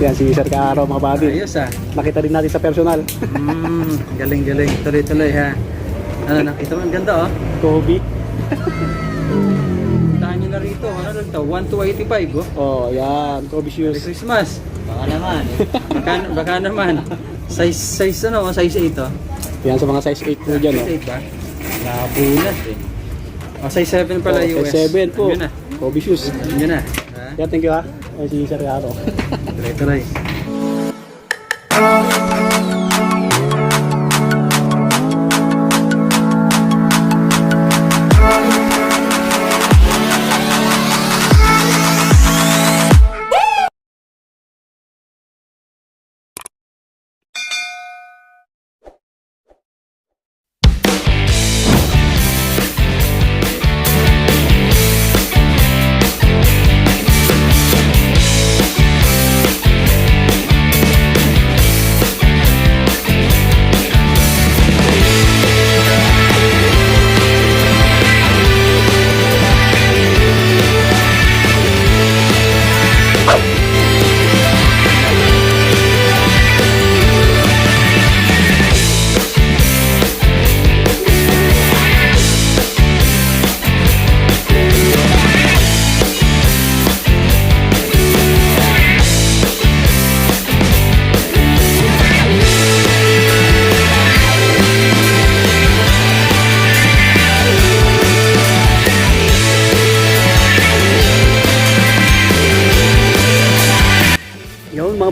Yan, si Sir Kaaraw mga buddy. Ayos ah. Nakita din natin sa personal. Mm, galing galing. Tuloy tuloy ha. Ano nakita mo ang ganda oh. Kobe. Puntahan nyo na rito. Ano lang to? 1 to 85 oh. Oh, yan. Kobe Merry shoes. Christmas. Baka naman. Baka, baka naman. Size size ano? oh, Size 8 oh. Yan sa mga size 8 po dyan. Oh. Size 8 ba? Nabulat eh. Oh, size 7 pala Oh, US. size 7 po. Yun na. Kobe shoes. Yun na. Ha? Yan, thank you ha. Ay, si Sir Kaaraw. Tuloy tuloy.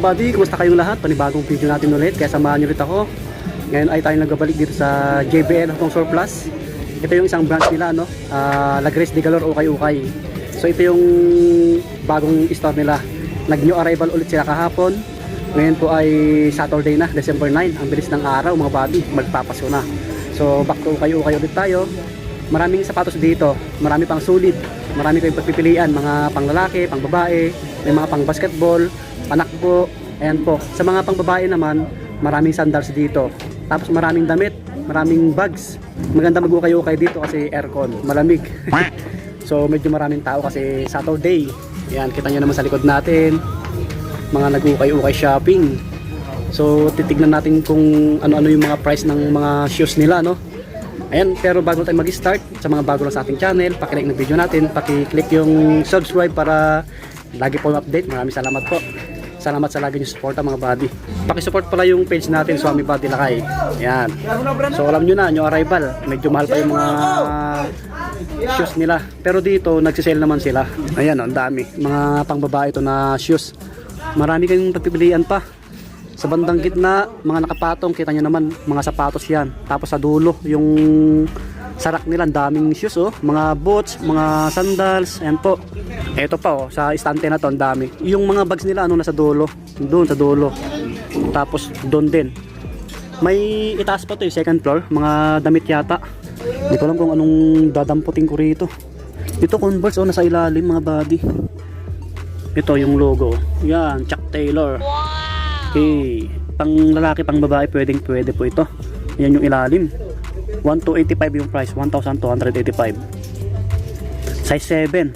Buddy, kumusta kayong lahat? Panibagong video natin ulit, kaya samahan nyo ulit ako. Ngayon ay tayo nagbabalik dito sa JBL Hong Surplus. Ito yung isang branch nila, no? Uh, Lagres de Galor Ukay Ukay. So ito yung bagong store nila. Nag-new arrival ulit sila kahapon. Ngayon po ay Saturday na, December 9. Ang bilis ng araw mga buddy, magpapaso na. So back to Ukay Ukay ulit tayo. Maraming sapatos dito, marami pang sulit. Marami kayong pagpipilian, mga pang lalaki, pang babae, may mga pang basketball, panakbo, ayan po. Sa mga pang babae naman, maraming sandals dito. Tapos maraming damit, maraming bags. Maganda mag-ukay-ukay dito kasi aircon, malamig. so medyo maraming tao kasi Saturday. Ayan, kita nyo naman sa likod natin. Mga nag-ukay-ukay shopping. So titignan natin kung ano-ano yung mga price ng mga shoes nila, no? Ayan, pero bago tayo mag-start, sa mga bago lang sa ating channel, pakilike ng video natin, paki-click yung subscribe para lagi po update. Maraming salamat po. Salamat sa lagi niyo suporta mga buddy. Paki-support pala yung page natin, Swami Buddy Lakay. Ayan. So alam nyo na, yung arrival, medyo mahal pa yung mga shoes nila. Pero dito, nagsisale naman sila. Ayan, ang dami. Mga pangbabae ito na shoes. Marami kayong pagpipilian pa. Sa bandang gitna, mga nakapatong, kita nyo naman, mga sapatos yan. Tapos sa dulo, yung sarak nila, daming shoes oh. Mga boots, mga sandals, ayan po. Ito pa oh, sa istante na to, dami. Yung mga bags nila, ano, nasa dulo. Doon, sa dulo. Tapos, doon din. May itaas pa to yung second floor, mga damit yata. Hindi ko alam kung anong dadamputin ko rito. Ito Converse, oh, nasa ilalim mga buddy. Ito yung logo. Yan, Chuck Taylor. Okay. Pang lalaki, pang babae, pwedeng pwede po ito. Yan yung ilalim. 1285 yung price. 1,285. Size 7.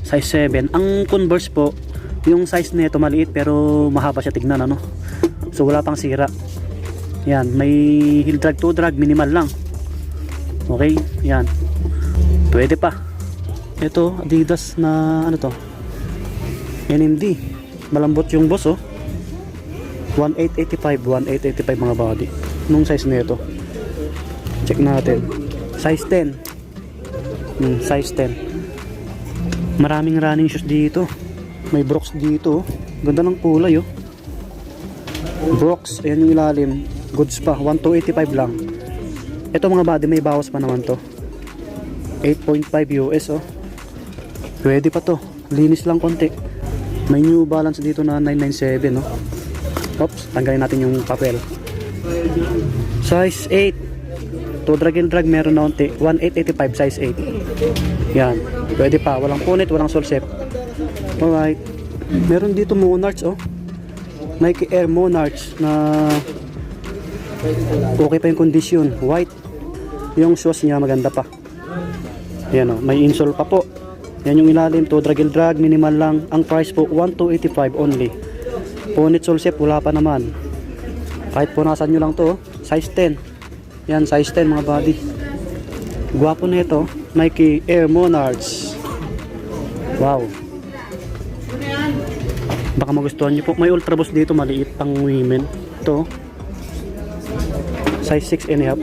Size 7. Ang Converse po, yung size nito maliit pero mahaba siya tignan ano. So wala pang sira. Yan, may heel drag to drag minimal lang. Okay, yan. Pwede pa. Ito, Adidas na ano to? NMD. Malambot yung boss oh. 1885, 1885 mga body. Nung size nito. Check natin. Size 10. Hmm, size 10. Maraming running shoes dito. May Brooks dito. oh. Ganda ng kulay oh. Brooks, ayan yung ilalim. Goods pa, 1285 lang. Ito mga body, may bawas pa naman to. 8.5 US oh. Pwede pa to. Linis lang konti. May New Balance dito na 997 no. Oops, tanggalin natin yung papel. Size 8. To drag and drag meron na unti. 1885 size 8. Yan. Pwede pa. Walang punit, walang solsep. Alright. Meron dito Monarchs oh. Nike Air Monarchs na okay pa yung condition. White. Yung shoes niya maganda pa. Yan oh, may insole pa po. Yan yung ilalim to, drag and drag, minimal lang. Ang price po 1285 only. Punit Solsep, wala pa naman. Kahit punasan nyo lang to, size 10. Yan, size 10 mga buddy. Gwapo na ito, Nike Air Monarchs. Wow. Baka magustuhan nyo po. May Ultra Boost dito, maliit pang women. Ito, size 6 and a half.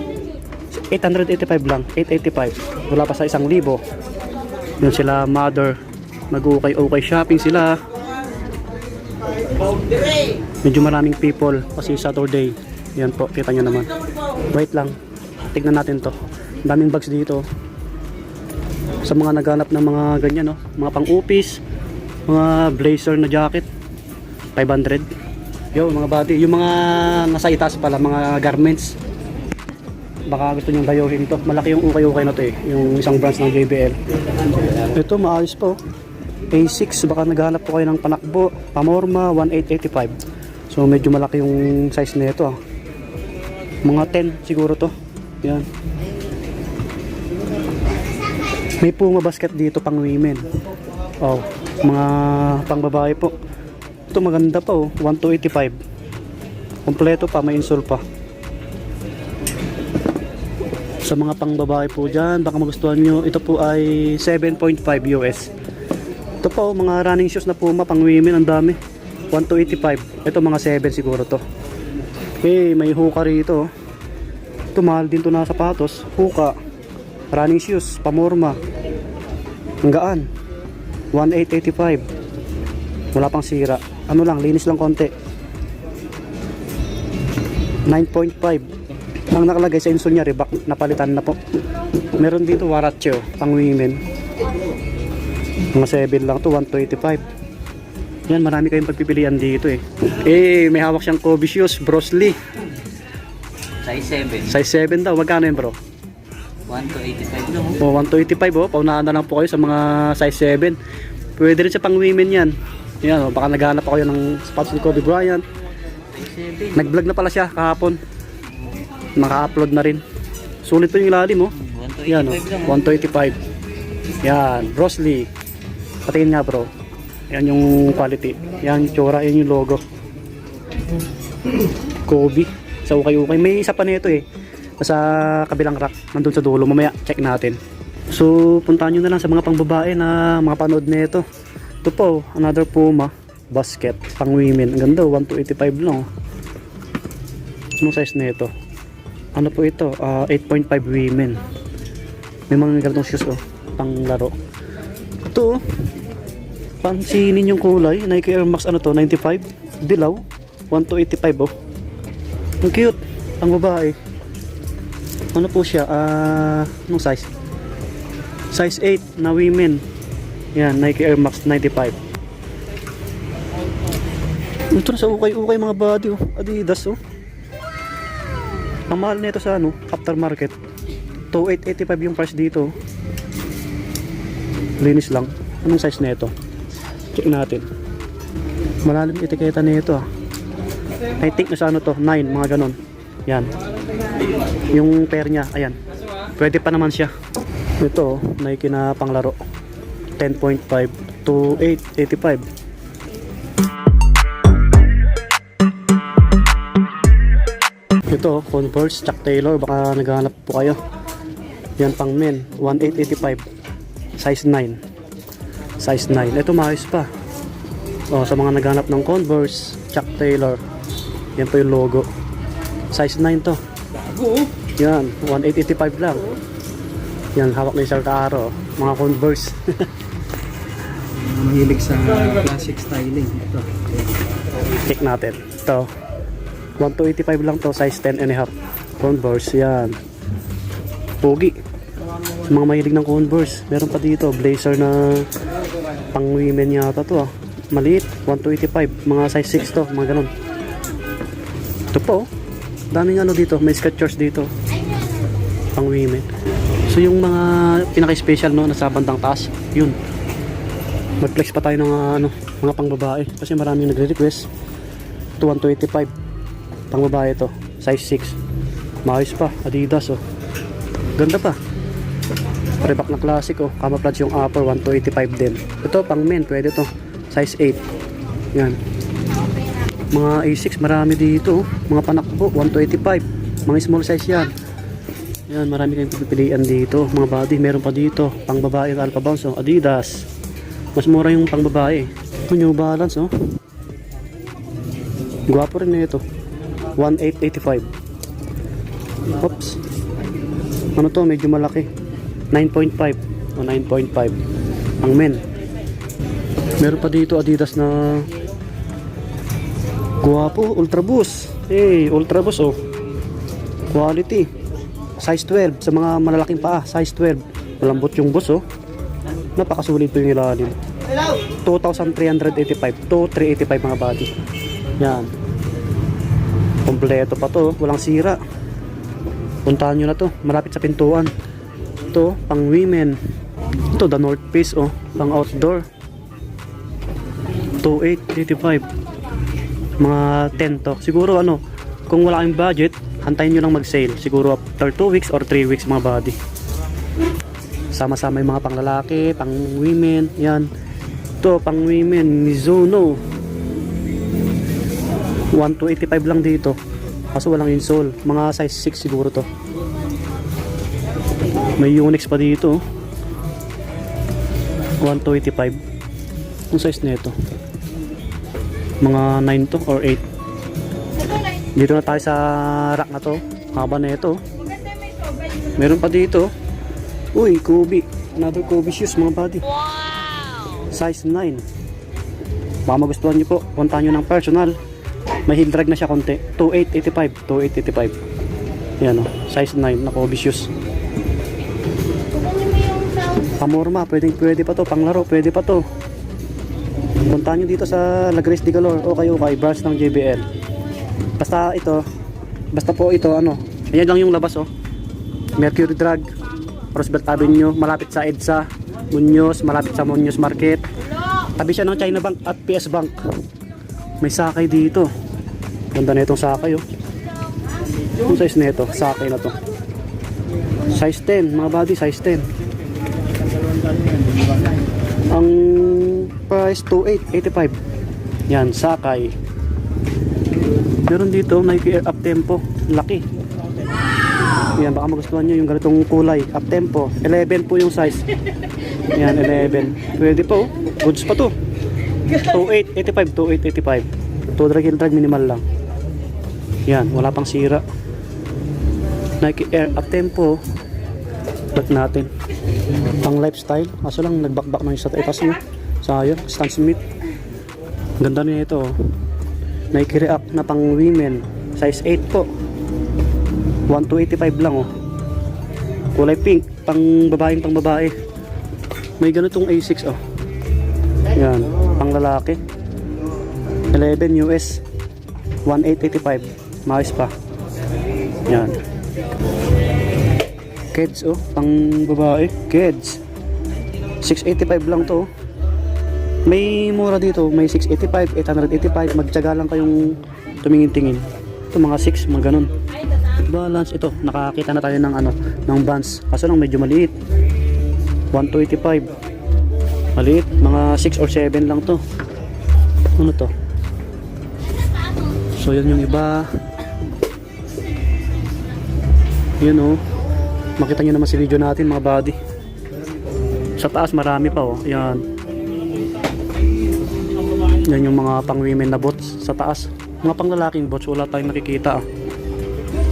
885 lang, 885. Wala pa sa isang libo. Yun sila mother. Nag-ukay-ukay shopping sila. Medyo maraming people kasi Saturday. Yan po, kita nyo naman. Wait lang. Tignan natin to. Daming bags dito. Sa mga naghanap ng mga ganyan, no? mga pang-upis, mga blazer na jacket. 500. Yo, mga body. Yung mga nasa itaas pala, mga garments. Baka gusto nyong dayuhin to. Malaki yung ukay-ukay na to eh. Yung isang branch ng JBL. Ito, maayos po. A6, baka naghanap po kayo ng panakbo. Pamorma, 1885. So, medyo malaki yung size na ito. Ah. Mga 10 siguro to. Yan. May Puma basket dito pang women. Oh, mga pang babae po. Ito maganda pa oh, 1285. Kompleto pa, may insole pa. Sa mga pang babae po dyan, baka magustuhan nyo, ito po ay 7.5 US. Ito po, mga running shoes na Puma pang women, ang dami. 1285. Ito mga 7 siguro to. Okay, may hookah rito. oh. Ito mahal din to na sapatos. Hookah. Running shoes, pamorma. Ang gaan. 1885. Wala pang sira. Ano lang, linis lang konti. 9.5. Ang nakalagay sa insole niya, Reebok, napalitan na po. Meron dito Warache, oh, pang women. Mga 7 lang to, 125. Yan, marami kayong pagpipilian dito eh. Eh, may hawak siyang Kobe shoes, Bruce Lee. Size 7. Size 7 daw, magkano yun bro? 1 to 85 lang. O, 125 oh, paunahan na lang po kayo sa mga size 7. Pwede rin sa pang women yan. Yan, oh, baka naghanap pa kayo ng spots ni Kobe Bryant. Size 7. Nag-vlog na pala siya kahapon. Naka-upload na rin. Sulit po yung ilalim oh. 1 to 85 Yan oh, lang. 125. Yan, Bruce Lee. Patingin nga bro. Yan yung quality. Yan yung tsura, yan yung logo. Kobe. Sa ukay-ukay. May isa pa nito eh. Sa kabilang rack. Nandun sa dulo. Mamaya, check natin. So, puntahan nyo na lang sa mga pangbabae na mga panood nito. Ito po, another Puma basket pang women. Ang ganda, 1 to 85 lang. oh. Anong size nito? Ano po ito? Ah, 8.5 women. May mga ganitong shoes oh, pang laro. Ito oh. Pansinin yung kulay. Nike Air Max ano to? 95. Dilaw. 1 to 85 oh. Ang cute. Ang babae. Ano po siya? Ah, anong size? Size 8 na women. Yan, Nike Air Max 95. Ito na sa ukay-ukay mga body oh. Adidas oh. Ang mahal nito sa ano, aftermarket. 2885 yung price dito. Linis lang. Anong size nito? Check natin. Malalim etiketa nito ah. I think nasa ano to, 9, mga ganon. Yan. Yung pair niya, ayan. Pwede pa naman siya. Ito, oh, Nike na panglaro. 10.5 to 885. Ito, Converse, Chuck Taylor, baka naghahanap po kayo. Yan pang men, 1885. Size 9. Size 9. Ito maayos pa. Oh, sa mga naghahanap ng Converse, Chuck Taylor. Yan po yung logo. Size 9 to. Yan, 1885 lang. Yan, hawak ni Sir Kaaro. Mga Converse. Mahilig sa classic styling. Ito. Check natin. Ito. 1285 lang to, size 10 and a half. Converse, yan. Pogi. Sa mga mahilig ng Converse. Meron pa dito, blazer na pang women yata to ah. Maliit, 1285. Mga size 6 to, mga ganun. Ito po, oh. daming ano dito, may sketchers dito. Pang women. So yung mga pinaka-special no, nasa bandang taas, yun. Mag-flex pa tayo ng ah, ano, mga pang babae. Kasi maraming nagre-request. Ito 1285 pang babae to size 6 maayos pa adidas oh ganda pa Reebok na classic oh camouflage yung upper 1285 din ito pang men pwede to size 8 yan Mga A6 marami dito. oh. Mga panakbo 125. Mga small size yan. Yan, marami kayong pipilian dito. Mga body, meron pa dito. Pang babae, Alpha Bounce, oh. Adidas. Mas mura yung pang babae. Ito, New Balance, oh. Gwapo rin na ito. 1885. Oops. Ano to? Medyo malaki. 9.5 o 9.5 ang men. Meron pa dito Adidas na Guwapo, Ultra Boost. Hey, Ultra Boost oh. Quality. Size 12 sa mga malalaking paa, size 12. Malambot yung boss oh. Napakasulit po yung ilalim. 2,385 to 385 mga body. Yan. Kompleto pa to, walang sira. Puntahan nyo na to, malapit sa pintuan. Ito, pang women. Ito, the North Face oh, pang outdoor. 2,885 mga 10 to. Siguro ano, kung wala kayong budget, antayin nyo lang mag-sale. Siguro after 2 weeks or 3 weeks mga body. Sama-sama yung mga panglalaki, pang women, yan. Ito, pang women, Mizuno. 1 to 85 lang dito. Kaso walang insole. Mga size 6 siguro to. May Unix pa dito. 1 to 85. Ang size nito. Mga 9 to or 8 dito na tayo sa rack na to. Haba na ito. Meron pa dito. Uy Kobe. Another Kobe shoes mga buddy. Size 9 baka magustuhan nyo po. Puntahan nyo ng personal. May heel drag na siya konti. 2885 2885 yan o size 9 na Kobe shoes pamorma pwede, pwede pa to panglaro pwede pa to. Puntahan nyo dito sa Lagres de Galor o kayo kay branch ng JBL basta ito basta po ito ano ayan lang yung labas oh. Mercury Drug Roosevelt Avenue malapit sa EDSA Muñoz malapit sa Muñoz Market. Tabi siya ng China Bank at PS Bank. May sakay dito. Ganda na itong sakay oh. Yung size na ito? Sakay na to. Size 10 mga body size 10 ang price 2885 yan sakay. Meron dito Nike Air Up Tempo laki. Yan baka magustuhan nyo yung ganitong kulay. Up Tempo 11 po yung size. Yan 11 pwede po. Goods pa to. 2885 2885 to drag and drag minimal lang. Yan wala pang sira. Nike Air Up Tempo Check natin pang lifestyle? Kaso lang nagbakbak na yung sa itas niya sayang Stan Smith ganda niya ito oh. Nike React na pang women. Size 8 po. 1 to 85 lang oh. Kulay pink pang babaeng pang babae. May ganitong A6 oh. Yan pang lalaki. 11 US 1885 maayos pa. Yan. Kids oh, pang babae. Kids. 685 lang to. May mura dito, may 685, 885. Magtiyaga lang kayong tumingin-tingin. Ito mga 6, mga ganun. Balance ito, nakakita na tayo ng ano, ng bands. Kaso lang medyo maliit. 125. Maliit, mga 6 or 7 lang to. Ano to? So yan yung iba. Yun oh makita nyo naman si video natin mga body sa taas marami pa oh. Yan yan yung mga pang women na bots sa taas. Mga pang lalaking bots wala tayong nakikita ah.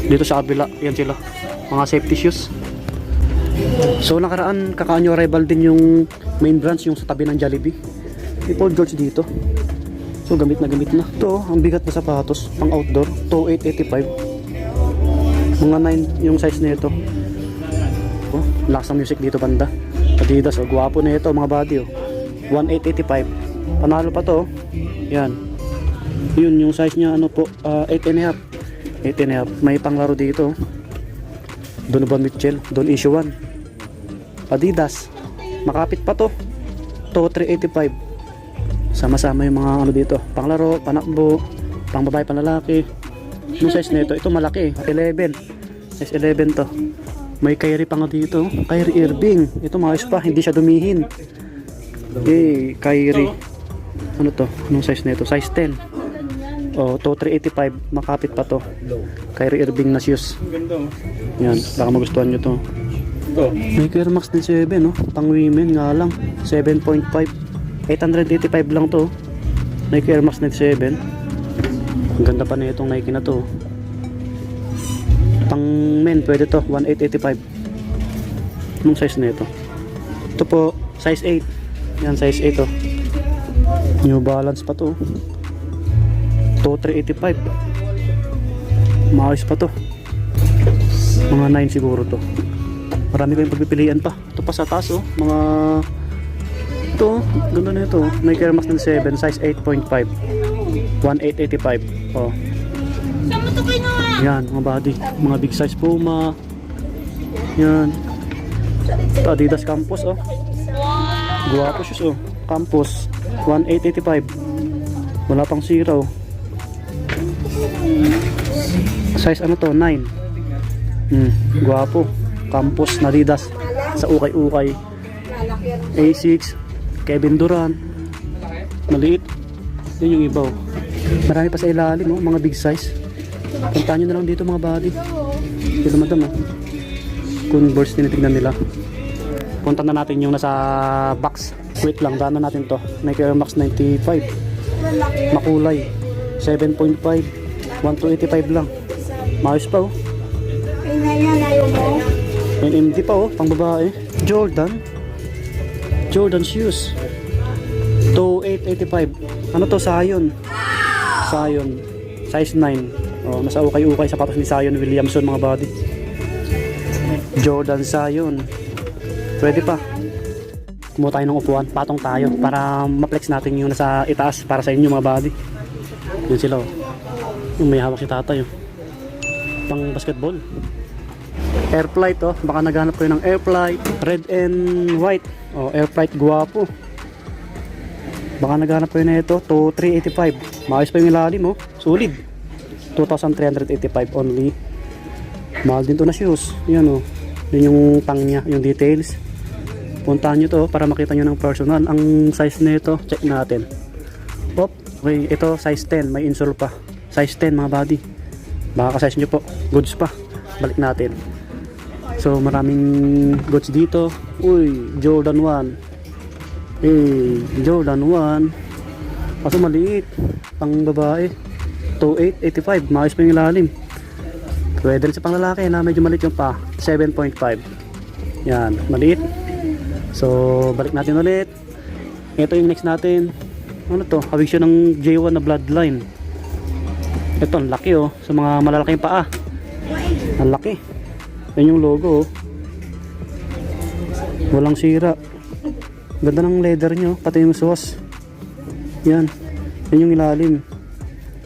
dito sa kabila yan sila. Mga safety shoes. So nakaraan kakaanyo rival din yung main branch yung sa tabi ng Jollibee. May Paul George dito. So gamit na gamit na. To ang bigat na sapatos pang outdoor 2885 mga 9 yung size nito Oh, lakas ng music dito banda. Adidas, oh, gwapo na ito mga body oh. 1885. Panalo pa to. oh. Yan. Yun yung size niya ano po, uh, 8 and a half. 8 and a. May panglaro dito. oh. Donovan Mitchell, Don Issue 1. Adidas. Makapit pa to. To 385. Sama-sama yung mga ano dito. Panglaro, panakbo, pang babae, panlalaki. Yung size nito, ito malaki, 11. Size 11 to. May Kyrie pa nga dito. Kyrie Irving. Ito maayos pa. Hindi siya dumihin. Eh, Kyrie. Ano to? Anong size nito? Size 10. Oh, to 385. Makapit pa to. Kyrie Irving na shoes. Yan, baka magustuhan nyo to. May Air Max din 7, no? Pang women nga lang. 7.5. 885 lang to. Nike Air Max 97. Ang ganda pa na itong Nike na to. Pang men, pwede to. 1885. Anong size na ito? Ito po, size 8. Yan, size 8 oh. New Balance pa to. To 385. Maayos pa to. Mga 9 siguro to. Marami kayong pagpipilian pa. Ito pa sa taas oh. Mga ito, ganda na ito. oh. Nike Air Max 7, size 8.5. 1885. Oh. Yan, mga body. Mga big size Puma. Yan. Adidas Campus oh. Guwapo shoes oh. Campus. 1885. Wala pang zero. Size ano to? 9. Hmm, guwapo. Campus na Adidas sa ukay-ukay. A6, Kevin Durant. Maliit. Yun yung iba oh. Marami pa sa ilalim oh, mga big size. Puntahan nyo na lang dito mga body. Dito madam oh. Converse tinitignan nila. Punta na natin yung nasa box. Wait lang, daan na natin to. Nike Air Max 95. Makulay. 7.5. 1285 lang. Maayos pa oh. NMD pa oh, pang babae. Jordan. Jordan shoes. 2885. Ano to, Sayon. Sayon. Size 9. Oh, nasa ukay-ukay sapatos ni Sayon Williamson mga body. Jordan Sayon. Pwede pa. Kumuha tayo ng upuan, patong tayo para ma-flex natin yung nasa itaas para sa inyo mga body. Yun sila oh. Yung may hawak si tatay oh. Pang basketball. Air flight oh, baka naghanap kayo ng air flight, red and white. Oh, air flight guwapo. Baka naghanap kayo na ito, to 385. Maayos pa yung ilalim oh, solid. 2,385 only. Mahal din to na shoes. Yan oh. Yun yung tang niya, yung details. Puntahan nyo to para makita nyo ng personal. Ang size nito, check natin. Pop, okay, ito size 10, may insole pa. Size 10 mga body. Baka ka-size nyo po, goods pa. Balik natin. So maraming goods dito. Uy, Jordan 1. Eh, Jordan 1. Kaso maliit. Pang babae. 2885. Maayos pa yung ilalim. Pwede rin sa pang lalaki na medyo maliit yung pa. 7.5. Yan, maliit. So, balik natin ulit. Ito yung next natin. Ano to? Hawig siya ng J1 na bloodline. Ito, ang laki oh. Sa mga malalaking paa. Ang laki. Yan yung logo oh. Walang sira. Ganda ng leather nyo. Pati yung sauce. Yan. Yan yung ilalim.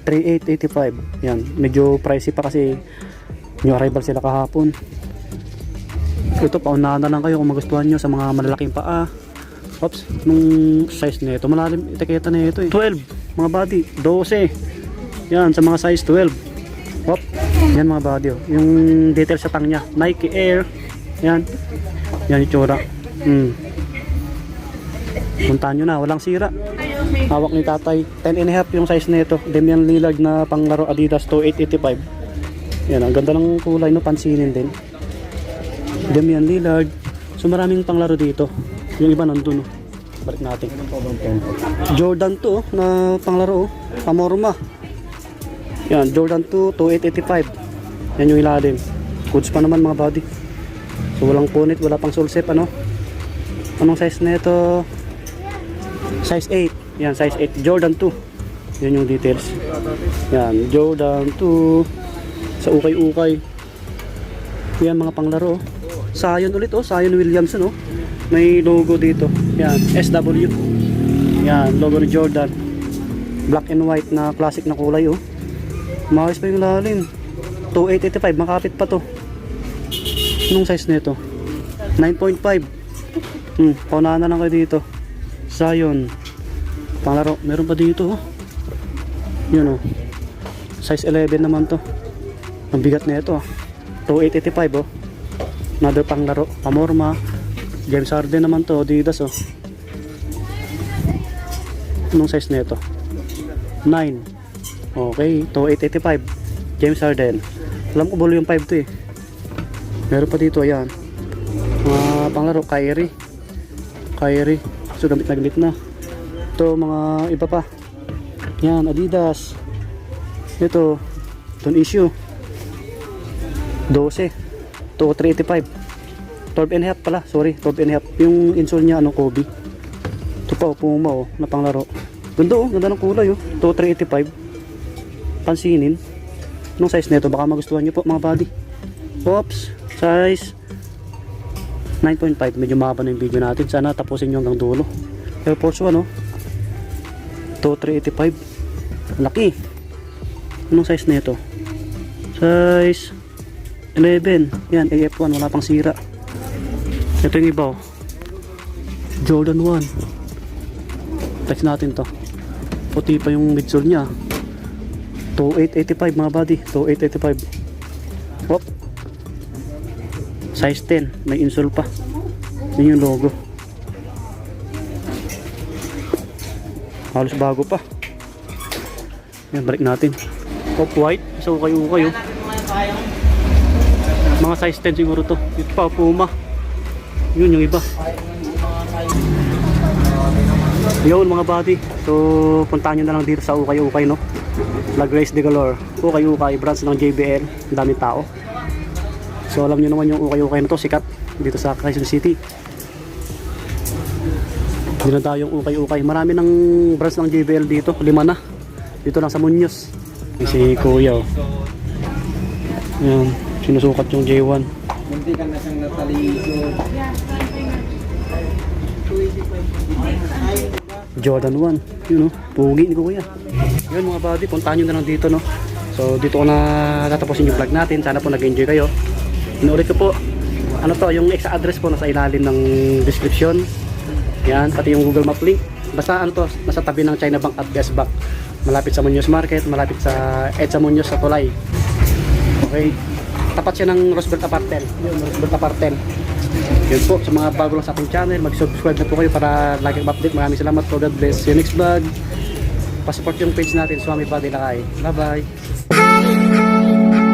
3885. Yan. Medyo pricey pa kasi new arrival sila kahapon. Ito, paunahan na lang kayo kung magustuhan nyo sa mga malalaking paa. Oops, nung size nito, malalim etiketa na ito eh. 12, mga body, 12. Yan, sa mga size 12. Hop, yan mga body oh. Yung detail sa tang niya, Nike Air. Yan. Yan yung tsura. Hmm. Puntahan nyo na, walang sira. Hawak ni tatay. 10 and a half yung size nito. Damian Lillard na panglaro Adidas 2885. Yan, ang ganda ng kulay no, pansinin din. Damian Lillard. So maraming panglaro dito. Yung iba nandun. Oh. Balik natin. Jordan 2 oh, na panglaro. Oh. Pamorma. Yan, Jordan 2, 2885. Yan yung ilalim. Goods pa naman mga body. So walang punit, wala pang sulsep ano. Anong size na ito? Size 8. Yan, size 8. Jordan 2. Yan yung details. Yan, Jordan 2. Sa ukay-ukay. Yan mga panglaro. oh. Sayon ulit oh, Sayon Williamson oh. May logo dito. Yan, SW. Yan, logo ni Jordan. Black and white na classic na kulay oh. Maayos pa yung lalim. 2885, makapit pa to. Anong size nito? 9.5. Hmm, paunahan na lang kayo dito. Zion. Panglaro, meron pa dito oh. Yun oh. Size 11 naman to. Ang bigat na ito ah. 2885 oh. Another panglaro. Pamorma. James Harden naman to. Adidas oh. Anong size na ito? 9. Okay, 2885. James Harden. Alam ko volume 5 to eh. Meron pa dito, ayan. Mga panglaro, Kyrie. Kyrie. So, gamit na gamit na. Ito, mga iba pa. Yan, Adidas. Ito, Don issue. 12. Ito, 385. 12 and half pala, sorry, 12 and half. Yung insole niya, ano, Kobe. Ito pa, oh, Puma, oh, na panglaro. Ganda, oh, ganda ng kulay, oh. Ito, 385. Pansinin. Anong size nito? Baka magustuhan nyo po, mga buddy. Oops, size 9.5. Medyo mahaba na yung video natin. Sana tapusin nyo hanggang dulo. Air Force 1, oh. Ito, 385. Laki. Anong size nito? Size 11. Yan, AF1. Wala pang sira. Ito yung iba, oh. Jordan 1. Text natin to. Puti pa yung midsole niya. 2885 mga buddy. 2885. Wop. Size 10. May insole pa. Yun yung logo. Halos bago pa. Yan, balik natin. Off-white. Isa ukay-ukay oh. Mga size 10 siguro to. Ito pa, Puma. Yun yung iba. Yun mga buddy. So, puntahan nyo na lang dito sa Ukay-Ukay, no? La Grace de Galore. Ukay-Ukay, branch ng JBL. Daming tao. So, alam nyo naman yung Ukay-Ukay na to, sikat dito sa Quezon City. Dito na tayong Ukay-Ukay. Marami ng branch ng JBL dito. Lima na. Dito lang sa. Yung Si Kuya, oh. Yan. Sinusukat yung J1. Munti ka na siyang nataligo. Jordan 1. Yun oh, pugi ni Kuya. Yun mga buddy, puntahan nyo na lang dito no. So dito ko na tatapusin yung vlog natin. Sana po nag-enjoy kayo. Inuulit ko po, ano to, yung exact address po nasa ilalim ng description. Yan, pati yung Google Map link. Basta ano to, nasa tabi ng China Bank at Gas Bank. Malapit sa Muñoz Market, malapit sa Edsa Muñoz sa Tulay. Okay. Tapat siya ng Roosevelt Apartel. Yun, Roosevelt Apartel. Yun po, sa mga bago lang sa ating channel, mag-subscribe na po kayo para lagi update. Maraming salamat po. God bless. See you next vlog. Pasupport yung page natin, Swami Padilla Lakay. Bye-bye.